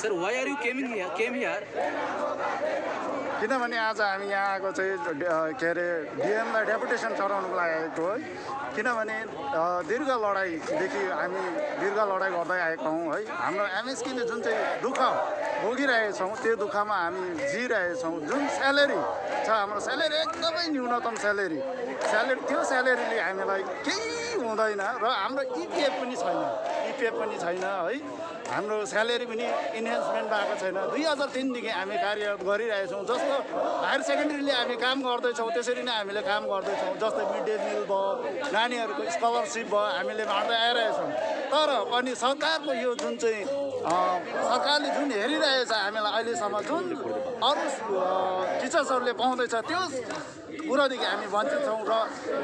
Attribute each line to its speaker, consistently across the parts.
Speaker 1: Are you came in here? Came here?
Speaker 2: किनभने आज हामी यहाँ आएको चाहिँ के अरे डिएमलाई डेपुटेसन चढाउनुको लागि आएको हो किनभने दीर्घ लडाइँदेखि हामी दीर्घ लडाइँ गर्दै आएका हौँ है हाम्रो एमएसकेले जुन चाहिँ दुःख भोगिरहेछौँ त्यो दुःखमा हामी जिरहेछौँ जुन स्यालेरी छ हाम्रो स्यालेरी एकदमै न्यूनतम स्यालेरी स्यालेरी त्यो स्यालेरीले हामीलाई केही हुँदैन र हाम्रो इपिएफ पनि छैन इपिएफ पनि छैन है। हाम्रो स्यालेरी पनि इन्हेन्समेन्ट भएको छैन। दुई हजार तिनदेखि हामी कार्य गरिरहेछौँ जस्तो हायर सेकेन्ड्रीले हामी काम गर्दैछौँ त्यसरी नै हामीले काम गर्दैछौँ जस्तै मिड डे मिल भयो नानीहरूको स्कलरसिप भयो हामीले बाँड्दै आइरहेछौँ। तर पनि सरकारको यो जुन चाहिँ सरकारले जुन हेरिरहेछ हामीलाई अहिलेसम्म जुन अरू टिचर्सहरूले पाउँदैछ त्यो कुरोदेखि हामी वञ्चित छौँ र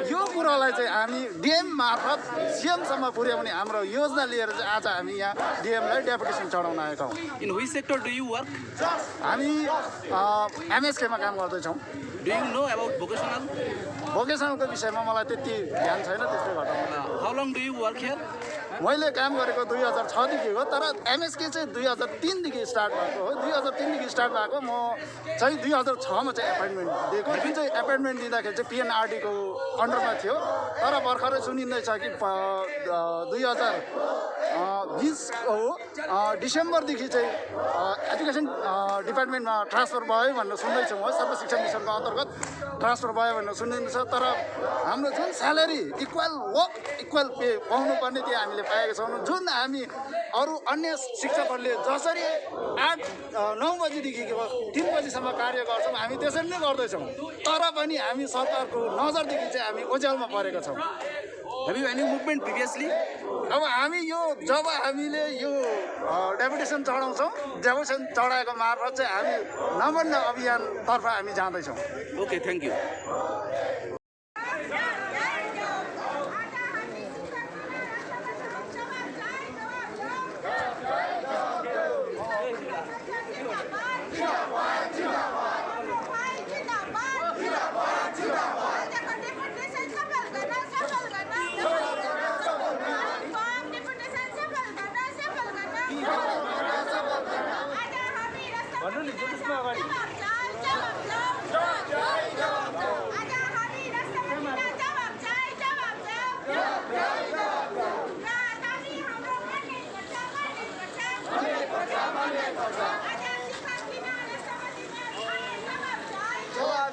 Speaker 2: यो कुरोलाई चाहिँ हामी डिएम मार्फत सिएमसम्म पुर्याउने हाम्रो योजना लिएर चाहिँ आज हामी यहाँ डिएमलाई डेपुटेसन चढाउन आएका हौँ
Speaker 1: In which sector do you work?
Speaker 2: हामी एमएसकेमा काम गर्दैछौँ
Speaker 1: Do you know about vocational?
Speaker 2: भोकेसनलको विषयमा मलाई त्यति ध्यान छैन त्यसले गर्दा
Speaker 1: how long do you work here?
Speaker 2: मैले काम गरेको दुई हजार छदेखि हो तर एमएसके चाहिँ दुई हजार तिनदेखि स्टार्ट भएको हो। दुई हजार तिनदेखि स्टार्ट भएको म चाहिँ दुई हजार छमा चाहिँ एपोइन्टमेन्ट दिएको। जुन चाहिँ एपोइन्टमेन्ट दिँदाखेरि चाहिँ पिएनआरडीको अन्डरमा थियो तर भर्खरै सुनिँदैछ कि दुई हजार बिस हो डिसेम्बरदेखि चाहिँ एजुकेसन डिपार्टमेन्टमा ट्रान्सफर भयो भनेर सुन्दैछौँ है सर्व शिक्षा मिसनको अन्तर्गत ट्रान्सफर भयो भनेर सुनिँदैछ तर हाम्रो जुन salary equal work equal pay पाउनुपर्ने त्यो हामीले पाएका छौँ। जुन हामी अरू अन्य शिक्षकहरूले जसरी आठ नौ बजीदेखि तिन बजीसम्म कार्य गर्छौँ हामी त्यसरी नै गर्दैछौँ। तर पनि हामी सरकारको नजरदेखि चाहिँ हामी ओझेलमा परेका छौँ।
Speaker 1: You any movement previously?
Speaker 2: अब हामी यो जब हामीले यो डेपुटेसन चढाउँछौँ। डेपुटेसन चढाएको मार्फत चाहिँ हामी नमन्न अभियानतर्फ हामी जाँदैछौँ।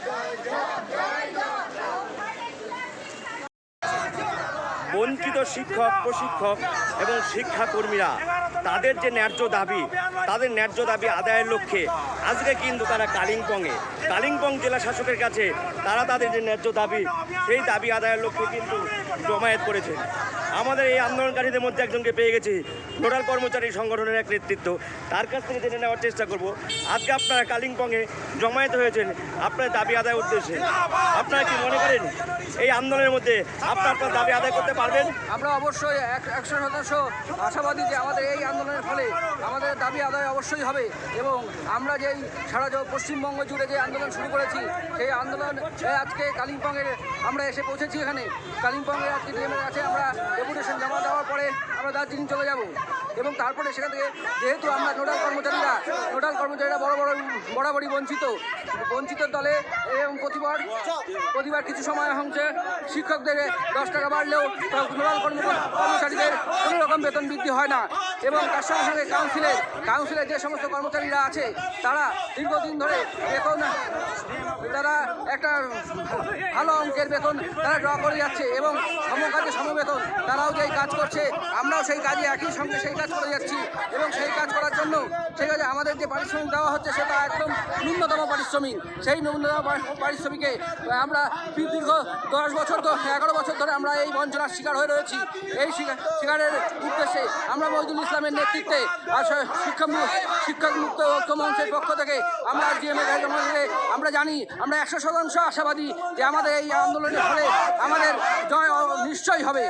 Speaker 1: Okay, thank you.
Speaker 3: বঞ্চিত শিক্ষক, প্রশিক্ষক এবং শিক্ষাকর্মীরা তাদের যে ন্যায্য দাবি, তাদের ন্যায্য দাবি আদায়ের লক্ষ্যে আজকে কিন্তু তারা কালিম্পংয়ে, কালিম্পং জেলা শাসকের কাছে তারা তাদের যে ন্যায্য দাবি, সেই দাবি আদায়ের লক্ষ্যে কিন্তু জমায়েত করেছে। আমাদের এই আন্দোলনকারীদের মধ্যে একজনকে পেয়ে গেছি। নোডাল কর্মচারী সংগঠনের এক নেতৃত্ব। তার কাছ থেকে জেনে নেওয়ার চেষ্টা করব। আজকে আপনারা কালিম্পংয়ে জমায়েত হয়েছেন আপনার দাবি আদায় উদ্দেশ্যে। আপনারা কি মনে করেন এই আন্দোলনের মধ্যে আপনার আপনার দাবি আদায় করতে পারবেন?
Speaker 4: আমরা অবশ্যই এক একশো শতাংশ আশাবাদী যে আমাদের এই আন্দোলনের ফলে আমাদের দাবি আদায় অবশ্যই হবে এবং আমরা যেই সারা পশ্চিমবঙ্গ জুড়ে যে আন্দোলন শুরু করেছি, সেই আন্দোলন আজকে কালিম্পংয়ের আমরা এসে পৌঁছেছি এখানে। আমরা ডেপুটেশন জমা দেওয়ার পরে আমরা দার্জিলিং চলে যাব। এবং তারপরে সেখান থেকে যেহেতু আমরা নোডাল কর্মচারীরা নোডাল কর্মচারীরা বড় বড়, বরাবরই বঞ্চিত। বঞ্চিত দলে এবং প্রতিবার প্রতিবার কিছু সময় হচ্ছে শিক্ষকদের দশ টাকা বাড়লেও নোডাল কর্মচারীদের কোনো রকম বেতন বৃদ্ধি হয় না। এবং তার সঙ্গে সঙ্গে কাউন্সিলের কাউন্সিলের যে সমস্ত কর্মচারীরা আছে, তারা দীর্ঘদিন ধরে বেতন একটা ভালো অঙ্কের বেতন তারা ড্র করে যাচ্ছে এবং সমকাজে সমবেতন। তারাও যেই কাজ করছে, আমরাও সেই কাজে একই সঙ্গে সেই কাজ করে যাচ্ছি এবং সেই কাজ জন্য সেই কাজে আমাদের যে পারিশ্রমিক দেওয়া হচ্ছে সেটা একদম ন্যূনতম পারিশ্রমিক। সেই ন্যূনতম পারিশ্রমিকে আমরা দীর্ঘ দশ বছর তো এগারো বছর ধরে আমরা এই বঞ্চনার শিকার হয়ে রয়েছি। এই শিকার শিকারের উদ্দেশ্যে আমরা মহিদুল ইসলামের নেতৃত্বে শিক্ষা শিক্ষক মুক্ত ঐক্য মঞ্চের পক্ষ থেকে আমরা জিএমএ আমরা জানি, আমরা একশো শতাংশ আশাবাদী যে আমাদের এই আন্দোলনের ফলে আমাদের জয় নিশ্চয়ই হবে।